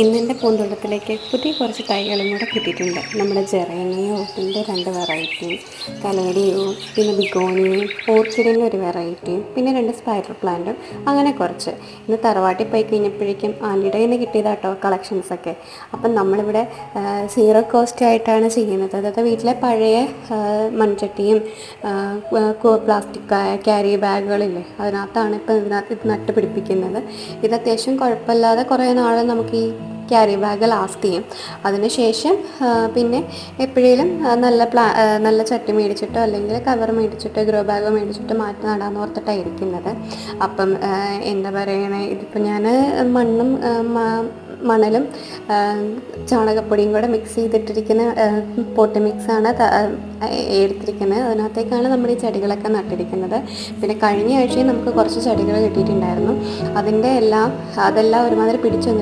ഇന്നെന്റെ പൂന്തോട്ടത്തിലേക്ക് പുതിയ കുറച്ച് തൈകളും കൂടെ കിട്ടിയിട്ടുണ്ട്. നമ്മുടെ ജെറേനിയോ ഓട്ടിന്റെ രണ്ട് വെറൈറ്റിയും കലേഡിയോ പിന്നെ ബിഗോണിയും ഓർക്കിഡിന്റെ ഒരു വെറൈറ്റിയും പിന്നെ രണ്ട് സ്പൈഡർ പ്ലാന്റും അങ്ങനെ കുറച്ച്. ഇന്ന് തറവാട്ടിൽ പോയി കഴിഞ്ഞപ്പോഴേക്കും ആന്റിയുടെ നിന്ന് കിട്ടിയതാട്ടോ കളക്ഷൻസൊക്കെ അപ്പം നമ്മളിവിടെ സീറോ കോസ്റ്റ് ആയിട്ടാണ് ചെയ്യുന്നത്. അതായത് വീട്ടിലെ പഴയ മൺചട്ടിയും പ്ലാസ്റ്റിക് ക്യാരി ബാഗുകളില്ലേ അതിനകത്താണ് ഇപ്പം ഇതിനകത്ത് ഇത് നട്ട് പിടിപ്പിക്കുന്നത് ഇത് അത്യാവശ്യം കുഴപ്പമില്ലാതെ കുറേ നാൾ നമുക്ക് ഈ ക്യാരി ബാഗ് ലാസ്റ്റ് ചെയ്യും. അതിനുശേഷം പിന്നെ എപ്പോഴേലും നല്ല പ്ലാ നല്ല ചട്ടി മേടിച്ചിട്ടോ അല്ലെങ്കിൽ കവർ മേടിച്ചിട്ടോ ഗ്രോ ബാഗ് മേടിച്ചിട്ടോ മാറ്റി നടാന്ന് ഓർത്തിട്ടാണ് ഇരിക്കുന്നത് അപ്പം എന്താ പറയണേ ഇതിപ്പോൾ ഞാൻ മണ്ണും മണലും ചാണകപ്പൊടിയും കൂടെ മിക്സ് ചെയ്തിട്ടിരിക്കുന്ന പോട്ട് മിക്സാണ് എടുത്തിരിക്കുന്നത്. അതിനകത്തേക്കാണ് നമ്മൾ ഈ ചെടികളൊക്കെ നട്ടിരിക്കുന്നത്. പിന്നെ കഴിഞ്ഞ ആഴ്ചയും നമുക്ക് കുറച്ച് ചെടികൾ കിട്ടിയിട്ടുണ്ടായിരുന്നു. അതിന്റെ എല്ലാം അതെല്ലാം ഒരുമാതിരി പിടിച്ചു